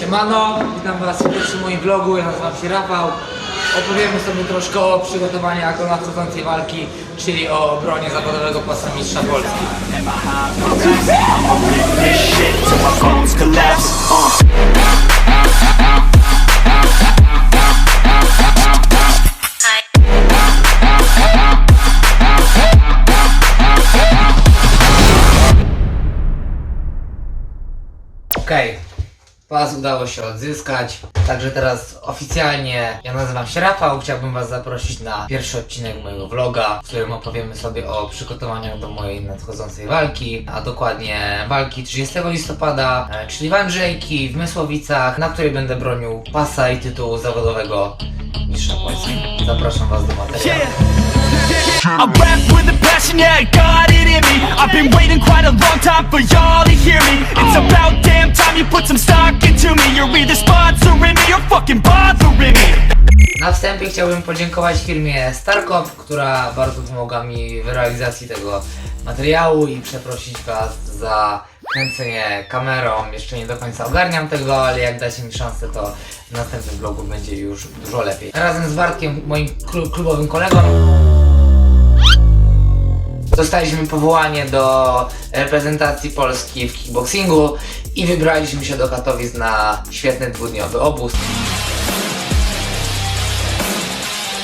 Siemano, witam was w pierwszym moim vlogu, ja nazywam się Rafał. Opowiemy sobie troszkę o przygotowaniach do nadchodzącej walki, czyli o obronie zawodowego pasa mistrza Polski. Pas udało się odzyskać, także teraz oficjalnie ja nazywam się Rafał, chciałbym was zaprosić na pierwszy odcinek mojego vloga, w którym opowiemy sobie o przygotowaniach do mojej nadchodzącej walki, a dokładnie walki 30 listopada, e, czyli w Andrzejki w Mysłowicach, na której będę bronił pasa i tytułu zawodowego mistrza Polski. Zapraszam was do materiału. I rap with a passion, yeah, I got it in me. I've been waiting quite a long time for y'all to hear me. It's about damn time you put some stock Na wstępie chciałbym podziękować firmie Starkop, która bardzo pomaga mi w realizacji tego materiału i przeprosić Was za kręcenie kamerą. Jeszcze nie do końca ogarniam tego, ale jak dacie mi szansę, to w następnym vlogu będzie już dużo lepiej. Razem z Bartkiem, moim klu- klubowym kolegą, Dostaliśmy powołanie do reprezentacji Polski w kickboxingu i wybraliśmy się do Katowic na świetny dwudniowy obóz.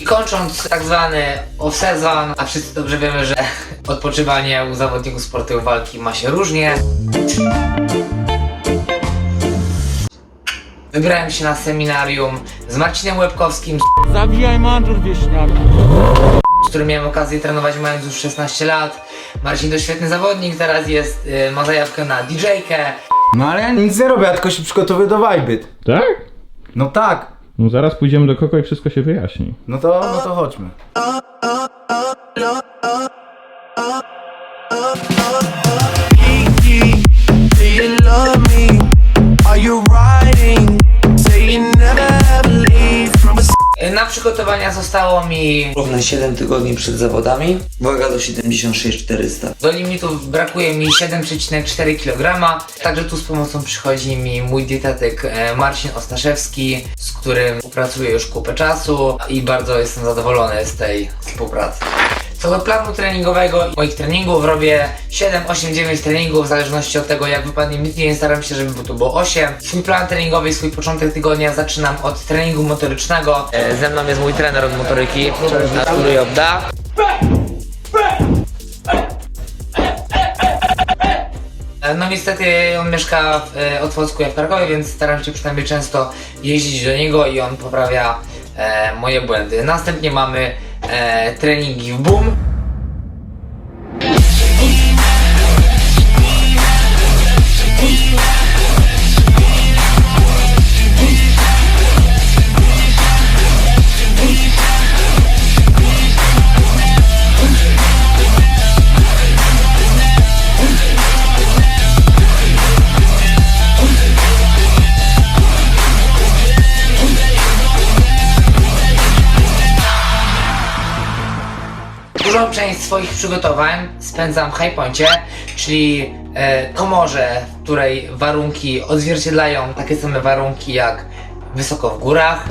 I kończąc tak zwany off-sezon, a wszyscy dobrze wiemy, że odpoczywanie u zawodników sportu walki ma się różnie. Wybrałem się na seminarium z Marcinem Łebkowskim, Zabijaj mandur wieśniak. Którym miałem okazję trenować mając już 16 lat. Marcin to świetny zawodnik, teraz jest, y, ma zajawkę na DJ-kę. No ale ja nic nie robię, ja tylko się przygotowuję do wajbyt. Tak? No tak, No zaraz pójdziemy do Koko i wszystko się wyjaśni. no to, no to chodźmy. Do you love me? Na przygotowania zostało mi równe 7 tygodni przed zawodami. Waga do 76 400. Do limitów brakuje mi 7,4 kg. Także tu z pomocą przychodzi mi mój dietetyk e, Marcin Ostaszewski, z którym pracuję już kupę czasu i bardzo jestem zadowolony z tej współpracy. Co do planu treningowego i moich treningów robię 7, 8, 9 treningów w zależności od tego jak wypadnie mi tydzień staram się, żeby to było 8. Swój plan treningowy swój początek tygodnia zaczynam od treningu motorycznego. E, ze mną jest mój trener od motoryki, Artur Jobda. E, No niestety on mieszka w e, Otwocku, ja w Krakowie, więc staram się przynajmniej często jeździć do niego i on poprawia e, moje błędy. Następnie mamy e, treningi w boom. Część swoich przygotowań spędzam w High Pointie, czyli e, komorze, w której warunki odzwierciedlają takie same warunki jak wysoko w górach.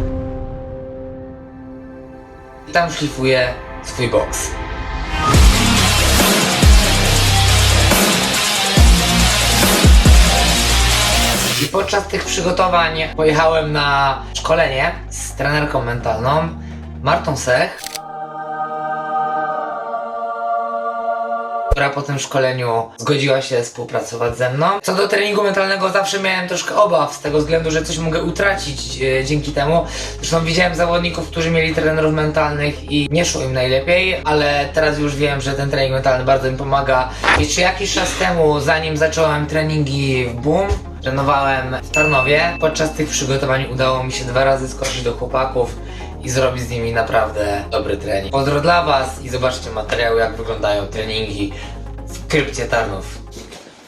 I tam szlifuję swój boks. I podczas tych przygotowań pojechałem na szkolenie z trenerką mentalną Martą Sech. Która po tym szkoleniu zgodziła się współpracować ze mną. Co do treningu mentalnego zawsze miałem troszkę obaw z tego względu, że coś mogę utracić e, dzięki temu. Zresztą widziałem zawodników, którzy mieli trenerów mentalnych i nie szło im najlepiej, ale teraz już wiem, że ten trening mentalny bardzo mi pomaga. Jeszcze jakiś czas temu, zanim zacząłem treningi w Boom, trenowałem w Tarnowie. Podczas tych przygotowań udało mi się dwa razy skoczyć do chłopaków i zrobić z nimi naprawdę dobry trening. Pozdro dla Was i zobaczcie materiały, jak wyglądają treningi w krypcie Tarnów.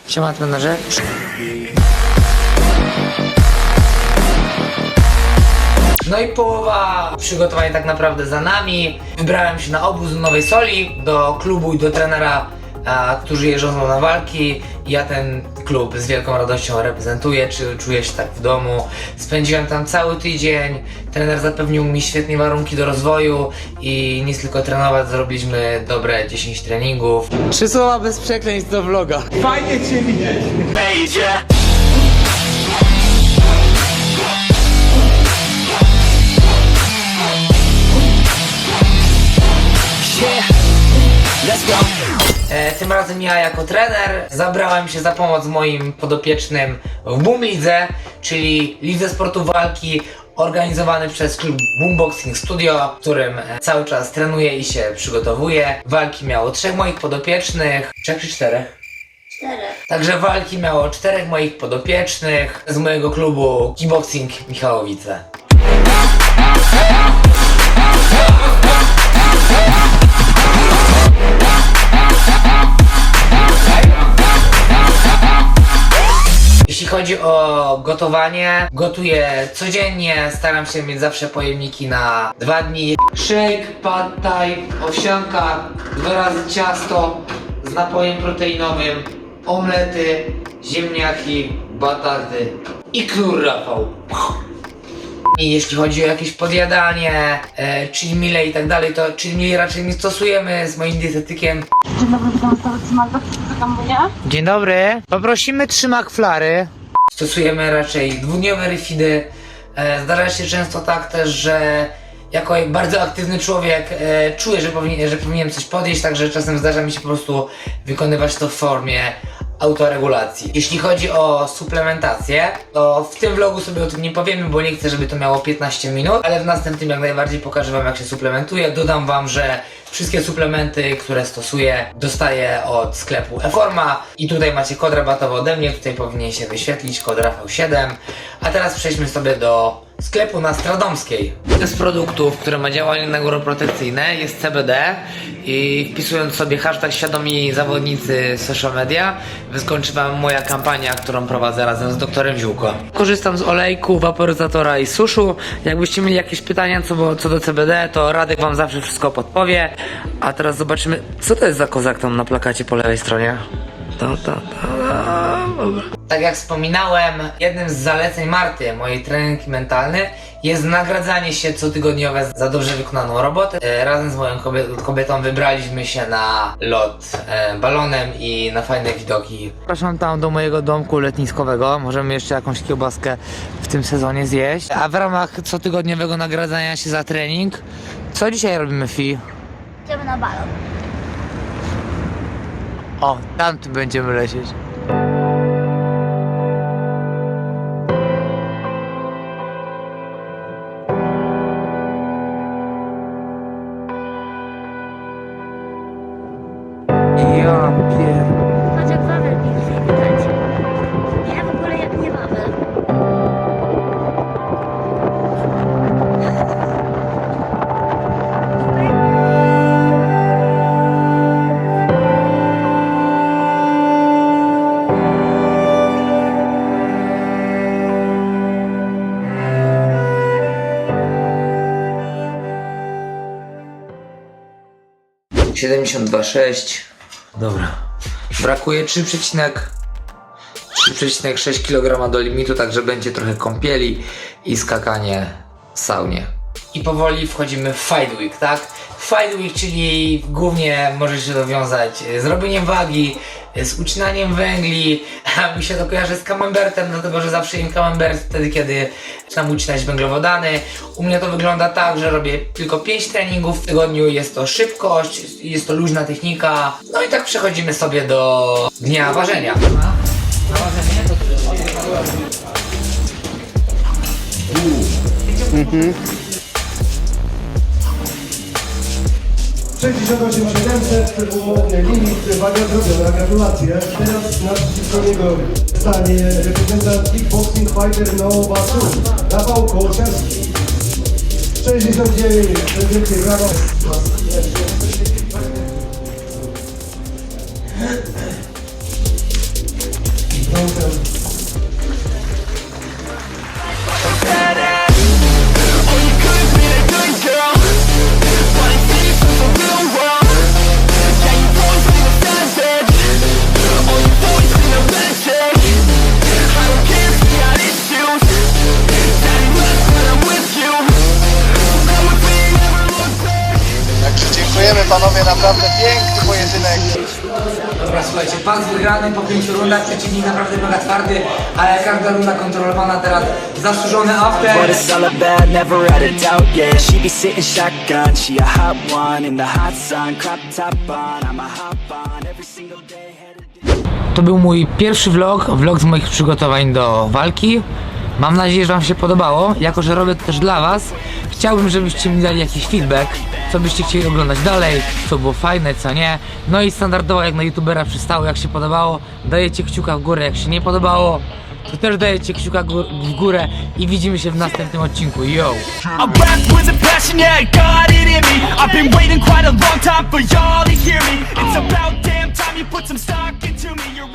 Siema trenerze. No i połowa przygotowań tak naprawdę za nami. Wybrałem się na obóz do Nowej Soli, do klubu i do trenera a, którzy jeżdżą na walki. Ja ten klub z wielką radością reprezentuję, czy czuję się tak w domu. Spędziłem tam cały tydzień, trener zapewnił mi świetne warunki do rozwoju i nic tylko trenować, zrobiliśmy dobre 10 treningów. Trzy słowa bez przekleństw do vloga. Made ya. Yeah, let's go. E, tym razem ja jako trener zabrałem się za pomoc moim podopiecznym w Boom Lidze, czyli Lidze Sportu Walki organizowany przez klub Boomboxing Studio, w którym e, cały czas trenuję i się przygotowuję. Walki miało trzech moich podopiecznych, trzech czy czterech? Czterech. Także walki miało czterech moich podopiecznych z mojego klubu Kickboxing Michałowice. Chodzi o gotowanie, gotuję codziennie, staram się mieć zawsze pojemniki na dwa dni. Shake, pad thai, owsianka, dwa razy ciasto z napojem proteinowym, omlety, ziemniaki, bataty i knur Rafał. I jeśli chodzi o jakieś podjadanie, e, chili mile i tak dalej, to chili mile raczej nie stosujemy z moim dietetykiem. Dzień dobry, witam serdecznie Magda. Dzień dobry. Poprosimy trzy McFlary. Stosujemy raczej dwudniowe refidy. E, zdarza się często tak też, że jako bardzo aktywny człowiek e, czuję, że, powinien, że powinienem coś podjeść, także czasem zdarza mi się po prostu wykonywać to w formie autoregulacji. Jeśli chodzi o suplementację, to w tym vlogu sobie o tym nie powiemy, bo nie chcę, żeby to miało 15 minut, ale w następnym jak najbardziej pokażę wam jak się suplementuje. Dodam wam, że wszystkie suplementy, które stosuję, dostaję od sklepu Eforma i tutaj macie kod rabatowy ode mnie, tutaj powinien się wyświetlić kod Rafał7. A teraz przejdźmy sobie do sklepu na Stradomskiej. Z produktów, które ma działanie neuroprotekcyjne jest CBD i wpisując sobie hashtag świadomi zawodnicy social media wyskoczy wam moja kampania, którą prowadzę razem z doktorem Ziółko. Korzystam z olejku, waporyzatora i suszu. Jakbyście mieli jakieś pytania co, co do CBD, to Radek wam zawsze wszystko podpowie. A teraz zobaczymy, co to jest za kozak tam na plakacie po lewej stronie. Ta, ta, ta, dobra. Tak jak wspominałem, jednym z zaleceń Marty, mojej trenerki mentalnej, jest nagradzanie się cotygodniowe za dobrze wykonaną robotę. E, razem z moją kobie- kobietą wybraliśmy się na lot e, balonem i na fajne widoki. Zapraszam tam do mojego domku letniskowego. Możemy jeszcze jakąś kiełbaskę w tym sezonie zjeść. A w ramach cotygodniowego nagradzania się za trening, co dzisiaj robimy, Fi? Idziemy na balon. O, tam będziemy lecieć. 72,6. Dobra. Brakuje 3,6 kg do limitu, także będzie trochę kąpieli i skakanie w saunie. I powoli wchodzimy w Fight Week, tak? Fight Week, czyli głównie może się dowiązać z robieniem wagi, z ucinaniem węgli. A mi się to kojarzy z camembertem, dlatego że zawsze jem camembert wtedy, kiedy zaczynam ucinać węglowodany. U mnie to wygląda tak, że robię tylko 5 treningów w tygodniu. Jest to szybkość, jest to luźna technika. No i tak przechodzimy sobie do dnia ważenia. Na ważenie to 68 700 to było limit waga zrobiona, gratulacje. Teraz naprzeciwko niego stanie reprezentant Kickboxing Fighter No Basu, Rafał Kołosiarski. 69, wielkie brawo. Naprawdę piękny pojedynek. Dobra, słuchajcie, pas wygrany po pięciu rundach, przeciwnik naprawdę mega twardy, ale każda runda kontrolowana teraz. Zasłużony after. But it's all about, never had a doubt, yeah She be sitting shotgun, she a hot one In the hot sun, crop top on I'm a hop on every single day headed To był mój pierwszy vlog, vlog z moich przygotowań do walki. Mam nadzieję, że Wam się podobało. Jako, że robię to też dla Was, chciałbym, żebyście mi dali jakiś feedback, co byście chcieli oglądać dalej, co było fajne, co nie. No i standardowo, jak na youtubera przystało, jak się podobało, dajecie kciuka w górę, jak się nie podobało, to też dajecie kciuka w górę i widzimy się w następnym odcinku. Yo! You put some stock into me You're